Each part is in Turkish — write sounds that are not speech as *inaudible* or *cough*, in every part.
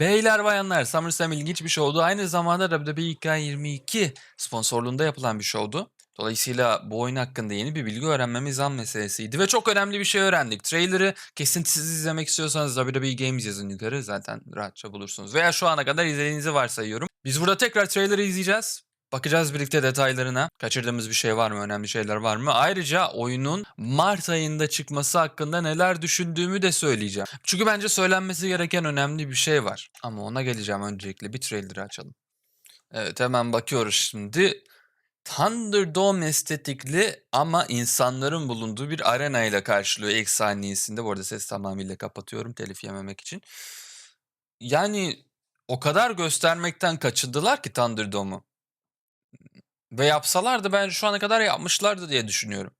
Beyler bayanlar SummerSlam ilginç bir şovdu. Aynı zamanda WWE 22 sponsorluğunda yapılan bir şovdu. Dolayısıyla bu oyun hakkında yeni bir bilgi öğrenmemiz an meselesiydi ve çok önemli bir şey öğrendik. Trailer'ı kesintisiz izlemek istiyorsanız WWE Games yazın yukarı zaten rahatça bulursunuz. Veya şu ana kadar izlediğinizi varsayıyorum. Biz burada tekrar trailer'ı izleyeceğiz. Bakacağız birlikte detaylarına. Kaçırdığımız bir şey var mı? Önemli şeyler var mı? Ayrıca oyunun Mart ayında çıkması hakkında neler düşündüğümü de söyleyeceğim. Çünkü bence söylenmesi gereken önemli bir şey var. Ama ona geleceğim öncelikle. Bir trailer'ı açalım. Evet hemen bakıyoruz şimdi. Thunderdome estetikli ama insanların bulunduğu bir arena ile karşılıyor ilk saniyesinde. Bu arada ses tamamıyla kapatıyorum telif yememek için. Yani o kadar göstermekten kaçındılar ki Thunderdome'u. Ve yapsalardı bence şu ana kadar yapmışlardı diye düşünüyorum.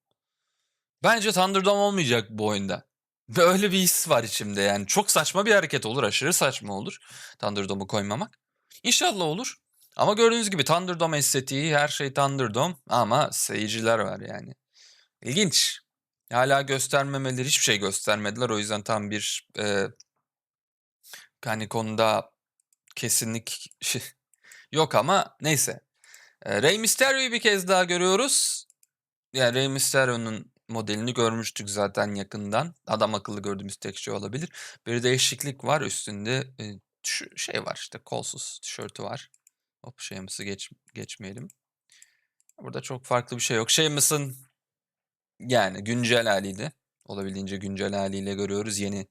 Bence Thunderdome olmayacak bu oyunda. *laughs* Ve öyle bir his var içimde yani. Çok saçma bir hareket olur. Aşırı saçma olur Thunderdome'u koymamak. İnşallah olur. Ama gördüğünüz gibi Thunderdome estetiği her şey Thunderdome ama seyirciler var yani. İlginç. Hala göstermemeleri hiçbir şey göstermediler. O yüzden tam bir e, hani konuda kesinlik *laughs* yok ama neyse. E, Rey Mysterio'yu bir kez daha görüyoruz. Yani Rey Mysterio'nun modelini görmüştük zaten yakından. Adam akıllı gördüğümüz tek şey olabilir. Bir değişiklik var üstünde. E, şey var işte kolsuz tişörtü var. Hop Sheamus'ı geç, geçmeyelim. Burada çok farklı bir şey yok. Sheamus'ın yani güncel haliyle olabildiğince güncel haliyle görüyoruz yeni.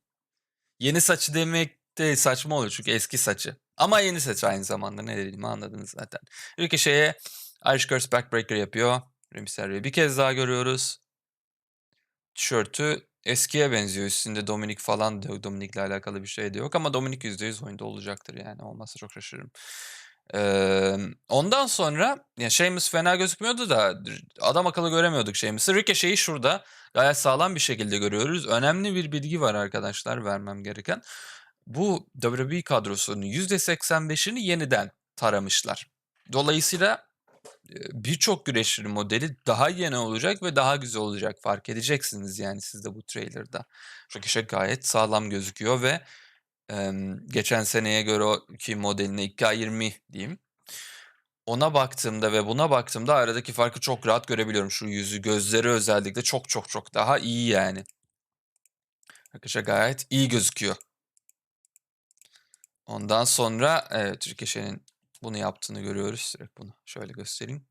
Yeni saçı demek de saçma oluyor çünkü eski saçı. Ama yeni saç aynı zamanda ne dediğimi anladınız zaten. Ricochet'e Irish Curse Backbreaker yapıyor. Rey Mysterio'yu bir kez daha görüyoruz. Tişörtü eskiye benziyor. Üstünde Dominik falan da yok. Dominik'le alakalı bir şey de yok ama Dominik %100 oyunda olacaktır yani. Olmazsa çok şaşırırım. Ee, ondan sonra ya Sheamus fena gözükmüyordu da adam akıllı göremiyorduk Sheamus'ı. Ricochet'i şurada gayet sağlam bir şekilde görüyoruz. Önemli bir bilgi var arkadaşlar vermem gereken. Bu WWE kadrosunun %85'ini yeniden taramışlar. Dolayısıyla birçok güreşçinin modeli daha yeni olacak ve daha güzel olacak. Fark edeceksiniz yani siz de bu trailer'da. Ricochet gayet sağlam gözüküyor ve geçen seneye göre ki modeline 2K20 diyeyim. Ona baktığımda ve buna baktığımda aradaki farkı çok rahat görebiliyorum. Şu yüzü, gözleri özellikle çok çok çok daha iyi yani. Arkadaşlar gayet iyi gözüküyor. Ondan sonra evet Ricochet'in bunu yaptığını görüyoruz. Direkt bunu şöyle göstereyim.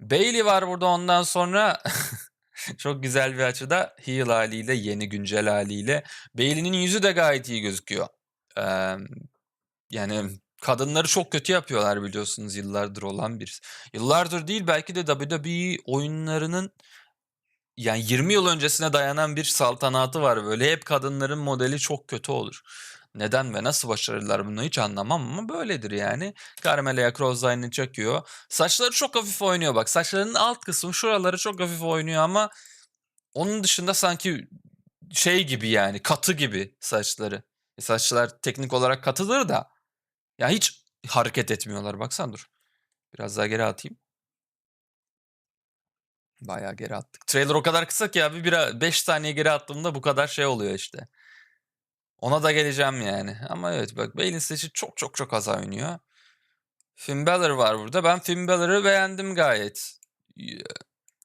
Bayley var burada ondan sonra *laughs* çok güzel bir açıda heel haliyle yeni güncel haliyle Bayley'nin yüzü de gayet iyi gözüküyor. Emm, yani kadınları çok kötü yapıyorlar biliyorsunuz yıllardır olan bir yıllardır değil belki de WWE oyunlarının yani 20 yıl öncesine dayanan bir saltanatı var böyle. Hep kadınların modeli çok kötü olur. Neden ve nasıl başarırlar bunu hiç anlamam ama böyledir yani. Carmella Crossline'ı çakıyor. Saçları çok hafif oynuyor bak. Saçlarının alt kısmı şuraları çok hafif oynuyor ama onun dışında sanki şey gibi yani katı gibi saçları. E, saçlar teknik olarak katıdır da ya hiç hareket etmiyorlar. Baksana dur. Biraz daha geri atayım. Bayağı geri attık. Trailer o kadar kısa ki abi bir 5 saniye geri attığımda bu kadar şey oluyor işte. Ona da geleceğim yani. Ama evet bak Bayley'in saçı çok çok çok az oynuyor. Finn Balor var burada. Ben Finn Balor'ı beğendim gayet.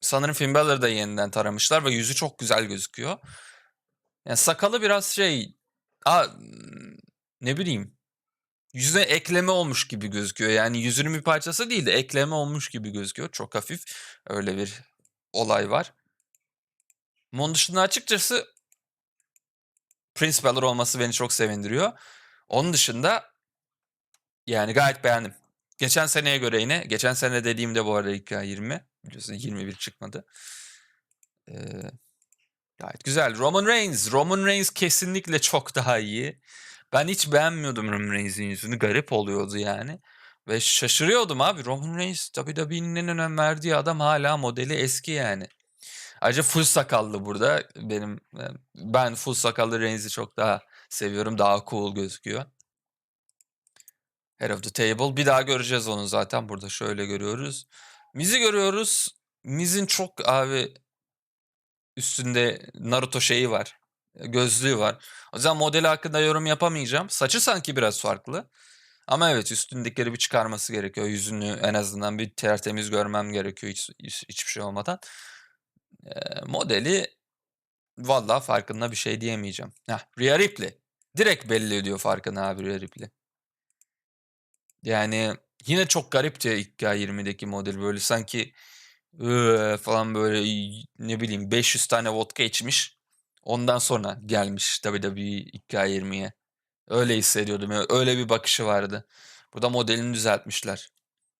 Sanırım Finn Balor'ı da yeniden taramışlar ve yüzü çok güzel gözüküyor. Yani sakalı biraz şey... Aa, ne bileyim. Yüzüne ekleme olmuş gibi gözüküyor. Yani yüzünün bir parçası değil de ekleme olmuş gibi gözüküyor. Çok hafif öyle bir olay var. Onun dışında açıkçası Prince Balor olması beni çok sevindiriyor. Onun dışında yani gayet beğendim. Geçen seneye göre yine, geçen sene dediğimde bu arada ilk 20 biliyorsun 21 çıkmadı. Ee, gayet güzel. Roman Reigns, Roman Reigns kesinlikle çok daha iyi. Ben hiç beğenmiyordum Roman Reigns'in yüzünü. Garip oluyordu yani. Ve şaşırıyordum abi. Roman Reigns WWE'nin en önem verdiği adam hala modeli eski yani. Ayrıca full sakallı burada. Benim ben full sakallı Reigns'i çok daha seviyorum. Daha cool gözüküyor. Head of the Table. Bir daha göreceğiz onu zaten. Burada şöyle görüyoruz. Miz'i görüyoruz. Miz'in çok abi üstünde Naruto şeyi var. gözlüğü var. O yüzden modeli hakkında yorum yapamayacağım. Saçı sanki biraz farklı. Ama evet üstündekileri bir çıkarması gerekiyor. Yüzünü en azından bir tertemiz görmem gerekiyor hiç, hiç- hiçbir şey olmadan. Modeli valla farkında bir şey diyemeyeceğim. Heh, Rhea Ripley. Direkt belli ediyor farkını abi Rhea Ripley. Yani yine çok garipti ilk K20'deki model böyle sanki "Iıı" falan böyle ne bileyim 500 tane vodka içmiş. Ondan sonra gelmiş WWE ilk K20'ye. Öyle hissediyordum. Öyle bir bakışı vardı. Burada modelini düzeltmişler.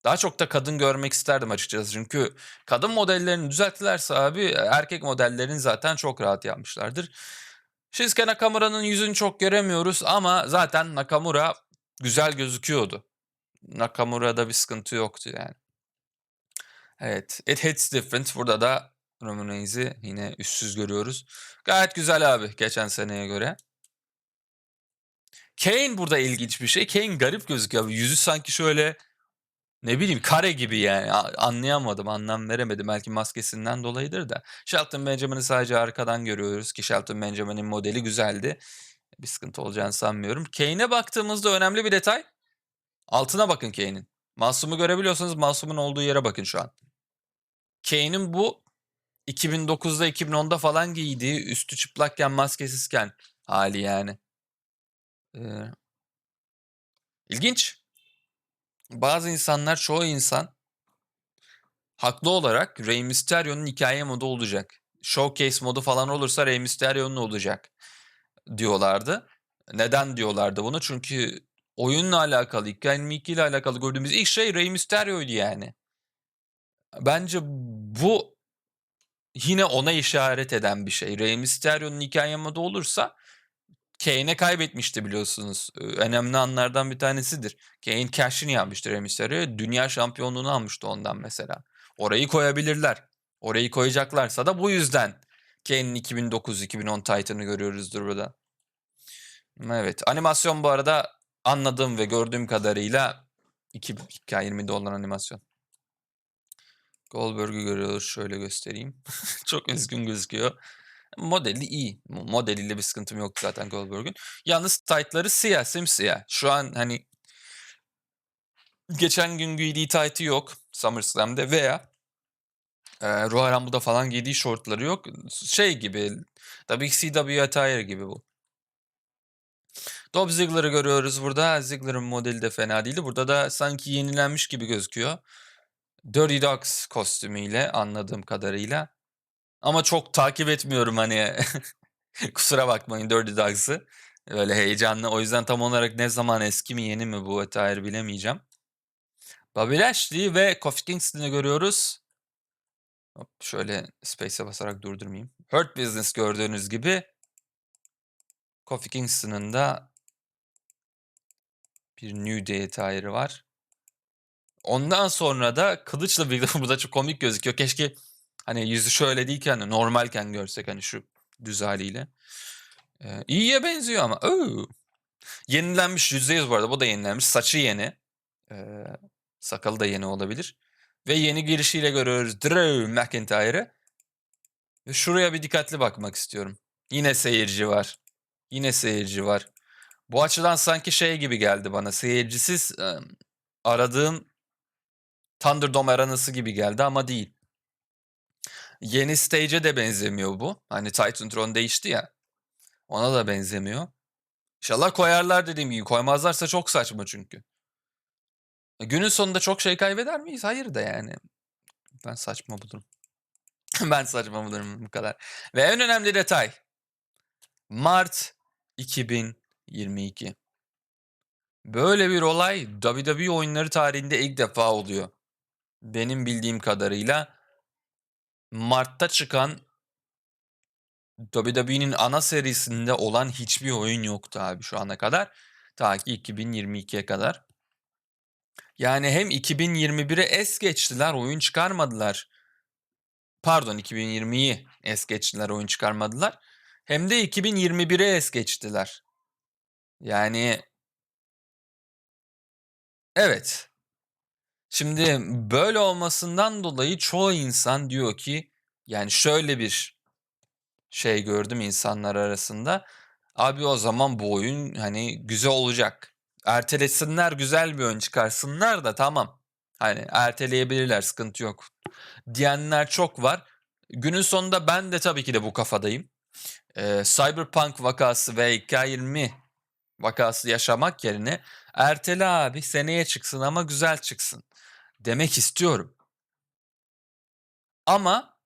Daha çok da kadın görmek isterdim açıkçası. Çünkü kadın modellerini düzelttilerse abi erkek modellerini zaten çok rahat yapmışlardır. Shinsuke Nakamura'nın yüzünü çok göremiyoruz ama zaten Nakamura güzel gözüküyordu. Nakamura'da bir sıkıntı yoktu yani. Evet. It hits different. Burada da Roman Reigns'i yine üstsüz görüyoruz. Gayet güzel abi geçen seneye göre. Kane burada ilginç bir şey. Kane garip gözüküyor. Yüzü sanki şöyle ne bileyim kare gibi yani. Anlayamadım, anlam veremedim. Belki maskesinden dolayıdır da. Shelton Benjamin'i sadece arkadan görüyoruz ki Shelton Benjamin'in modeli güzeldi. Bir sıkıntı olacağını sanmıyorum. Kane'e baktığımızda önemli bir detay. Altına bakın Kane'in. Masum'u görebiliyorsanız Masum'un olduğu yere bakın şu an. Kane'in bu 2009'da 2010'da falan giydiği üstü çıplakken maskesizken hali yani. Ee, ilginç. Bazı insanlar, çoğu insan haklı olarak Rey Mysterio'nun hikaye modu olacak. Showcase modu falan olursa Rey Mysterio'nun olacak diyorlardı. Neden diyorlardı bunu? Çünkü oyunla alakalı, hikayenin ile alakalı gördüğümüz ilk şey Rey Mysterio'ydu yani. Bence bu yine ona işaret eden bir şey. Rey Mysterio'nun hikaye modu olursa Kane'e kaybetmişti biliyorsunuz. Önemli anlardan bir tanesidir. Kane cash'ini yapmıştı Rey Mysterio'ya. Dünya şampiyonluğunu almıştı ondan mesela. Orayı koyabilirler. Orayı koyacaklarsa da bu yüzden Kane'in 2009-2010 Titan'ı görüyoruzdur burada. Evet. Animasyon bu arada anladığım ve gördüğüm kadarıyla 2K20'de olan animasyon. Goldberg'ü görüyoruz. Şöyle göstereyim. *laughs* Çok üzgün gözüküyor. Modeli iyi. Mo- Modeliyle bir sıkıntım yoktu zaten Goldberg'ün. Yalnız tight'ları siyah, simsiyah. Şu an hani geçen gün giydiği tight'ı yok SummerSlam'de veya e, Royal Rumble'da falan giydiği şortları yok. Şey gibi WCW attire gibi bu. Dolph Ziggler'ı görüyoruz burada. Ziggler'ın modeli de fena değildi. Burada da sanki yenilenmiş gibi gözüküyor. Dirty Dogs kostümüyle anladığım kadarıyla. Ama çok takip etmiyorum hani. *laughs* Kusura bakmayın Dirty Dogs'ı. Öyle heyecanlı. O yüzden tam olarak ne zaman eski mi yeni mi bu attire bilemeyeceğim. Bobby Lashley ve Kofi Kingston'ı görüyoruz. Hop, şöyle space'e basarak durdurmayayım. Hurt Business gördüğünüz gibi. Kofi Kingston'ın da bir New Day attire'ı var. Ondan sonra da kılıçla birlikte *laughs* bu da çok komik gözüküyor. Keşke hani yüzü şöyle değilken hani normalken görsek hani şu düz haliyle. Ee, iyiye benziyor ama. Oo. Yenilenmiş %100 bu arada. Bu da yenilenmiş. Saçı yeni. Ee, sakalı da yeni olabilir. Ve yeni girişiyle görüyoruz Drew McIntyre'ı. Şuraya bir dikkatli bakmak istiyorum. Yine seyirci var. Yine seyirci var. Bu açıdan sanki şey gibi geldi bana. Seyircisiz aradığım Thunderdome aranası gibi geldi ama değil. Yeni stage'e de benzemiyor bu. Hani Titan Throne değişti ya. Ona da benzemiyor. İnşallah koyarlar dediğim gibi. Koymazlarsa çok saçma çünkü. E, Günün sonunda çok şey kaybeder miyiz? Hayır da yani. Ben saçma bulurum. *laughs* ben saçma bulurum bu kadar. Ve en önemli detay. Mart 2022. Böyle bir olay WWE oyunları tarihinde ilk defa oluyor. Benim bildiğim kadarıyla Mart'ta çıkan WWE'nin ana serisinde olan hiçbir oyun yoktu abi şu ana kadar. Ta ki 2022'ye kadar. Yani hem 2021'e es geçtiler, oyun çıkarmadılar. Pardon 2020'yi es geçtiler, oyun çıkarmadılar. Hem de 2021'e es geçtiler. Yani evet. Şimdi böyle olmasından dolayı çoğu insan diyor ki yani şöyle bir şey gördüm insanlar arasında. Abi o zaman bu oyun hani güzel olacak. Ertelesinler güzel bir oyun çıkarsınlar da tamam. Hani erteleyebilirler sıkıntı yok. Diyenler çok var. Günün sonunda ben de tabii ki de bu kafadayım. Ee, Cyberpunk vakası ve 2K20 vakası yaşamak yerine ertele abi seneye çıksın ama güzel çıksın demek istiyorum. Ama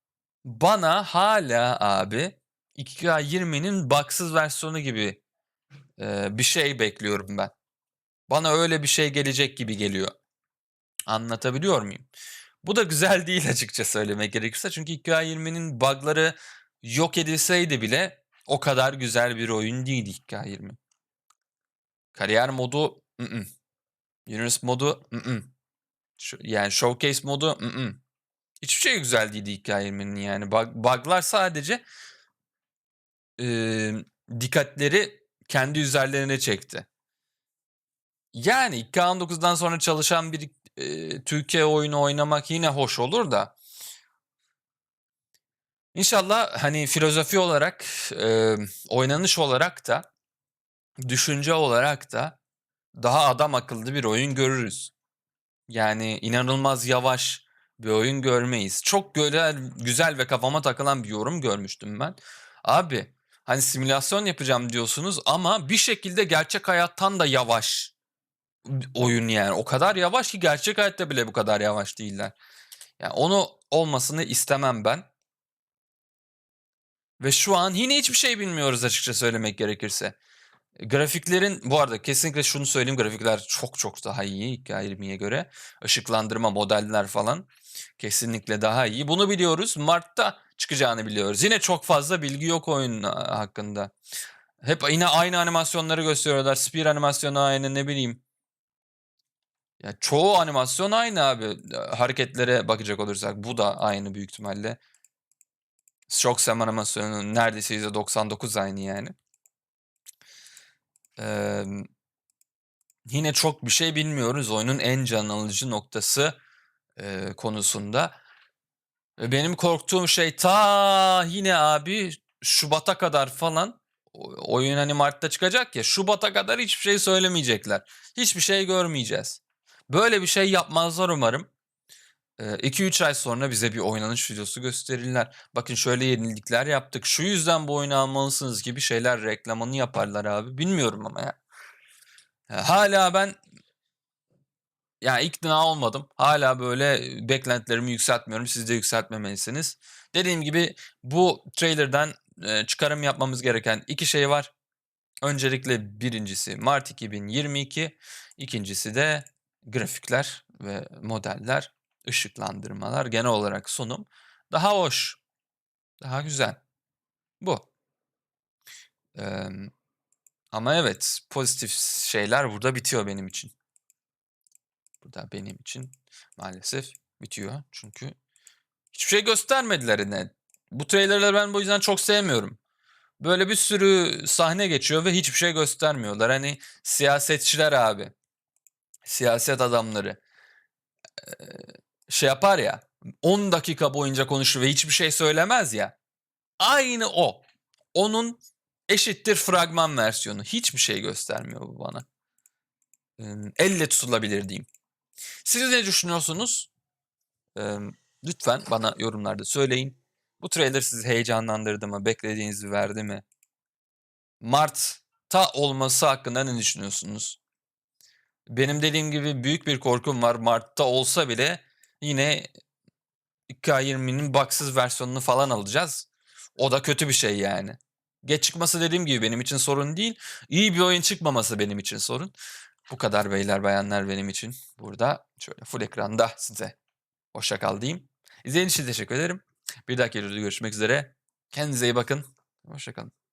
bana hala abi 2K20'nin baksız versiyonu gibi e, bir şey bekliyorum ben. Bana öyle bir şey gelecek gibi geliyor. Anlatabiliyor muyum? Bu da güzel değil açıkça söylemek gerekirse. Çünkü 2K20'nin bug'ları yok edilseydi bile o kadar güzel bir oyun değildi 2K20. Kariyer modu ı-ı. Universe modu ı-ı. Şu- yani showcase modu ı-ı. Hiçbir şey güzel değildi 2K20'nin yani. Bug, bug'lar sadece eee, dikkatleri kendi üzerlerine çekti. Yani 2K19'dan sonra çalışan bir eee, Türkiye oyunu oynamak yine hoş olur da. İnşallah hani filozofi olarak, eee, oynanış olarak da, düşünce olarak da daha adam akıllı bir oyun görürüz. Yani inanılmaz yavaş bir oyun görmeyiz. Çok güzel, güzel ve kafama takılan bir yorum görmüştüm ben. Abi hani simülasyon yapacağım diyorsunuz ama bir şekilde gerçek hayattan da yavaş oyun yani. O kadar yavaş ki gerçek hayatta bile bu kadar yavaş değiller. Yani onu olmasını istemem ben. Ve şu an yine hiçbir şey bilmiyoruz açıkça söylemek gerekirse. Grafiklerin bu arada kesinlikle şunu söyleyeyim grafikler çok çok daha iyi 2K20'ye göre. Işıklandırma, modeller falan kesinlikle daha iyi. Bunu biliyoruz. Mart'ta çıkacağını biliyoruz. Yine çok fazla bilgi yok oyun hakkında. Hep yine aynı animasyonları gösteriyorlar. Spear animasyonu aynı ne bileyim. Ya çoğu animasyon aynı abi. Hareketlere bakacak olursak bu da aynı büyük ihtimalle. Shock Sam animasyonu neredeyse %99 aynı yani. Eee, yine çok bir şey bilmiyoruz oyunun en can alıcı noktası eee, konusunda. Benim korktuğum şey ta yine abi Şubat'a kadar falan oyun hani Mart'ta çıkacak ya Şubat'a kadar hiçbir şey söylemeyecekler. Hiçbir şey görmeyeceğiz. Böyle bir şey yapmazlar umarım. 2-3 ay sonra bize bir oynanış videosu gösterirler. Bakın şöyle yenilikler yaptık. Şu yüzden bu oyunu almalısınız gibi şeyler reklamını yaparlar abi. Bilmiyorum ama ya. Hala ben ya ikna olmadım. Hala böyle beklentilerimi yükseltmiyorum. Siz de yükseltmemelisiniz. Dediğim gibi bu trailer'dan çıkarım yapmamız gereken iki şey var. Öncelikle birincisi Mart 2022, ikincisi de grafikler ve modeller, ışıklandırmalar, genel olarak sunum daha hoş, daha güzel. Bu. Eee, ama evet, pozitif şeyler burada bitiyor benim için. Burada benim için maalesef bitiyor. Çünkü hiçbir şey göstermediler yine. Bu trailerları ben bu yüzden çok sevmiyorum. Böyle bir sürü sahne geçiyor ve hiçbir şey göstermiyorlar. Hani siyasetçiler abi, siyaset adamları şey yapar ya 10 dakika boyunca konuşur ve hiçbir şey söylemez ya. Aynı o. Onun eşittir fragman versiyonu. Hiçbir şey göstermiyor bu bana. Elle tutulabilir diyeyim. Siz ne düşünüyorsunuz? Lütfen bana yorumlarda söyleyin. Bu trailer sizi heyecanlandırdı mı? Beklediğinizi verdi mi? Mart'ta olması hakkında ne düşünüyorsunuz? Benim dediğim gibi büyük bir korkum var. Mart'ta olsa bile yine 2K20'nin baksız versiyonunu falan alacağız. O da kötü bir şey yani. Geç çıkması dediğim gibi benim için sorun değil. İyi bir oyun çıkmaması benim için sorun. Bu kadar beyler bayanlar benim için. Burada şöyle full ekranda size hoşça kal diyeyim. İzlediğiniz için teşekkür ederim. Bir dahaki videoda görüşmek üzere. Kendinize iyi bakın. Hoşça kalın.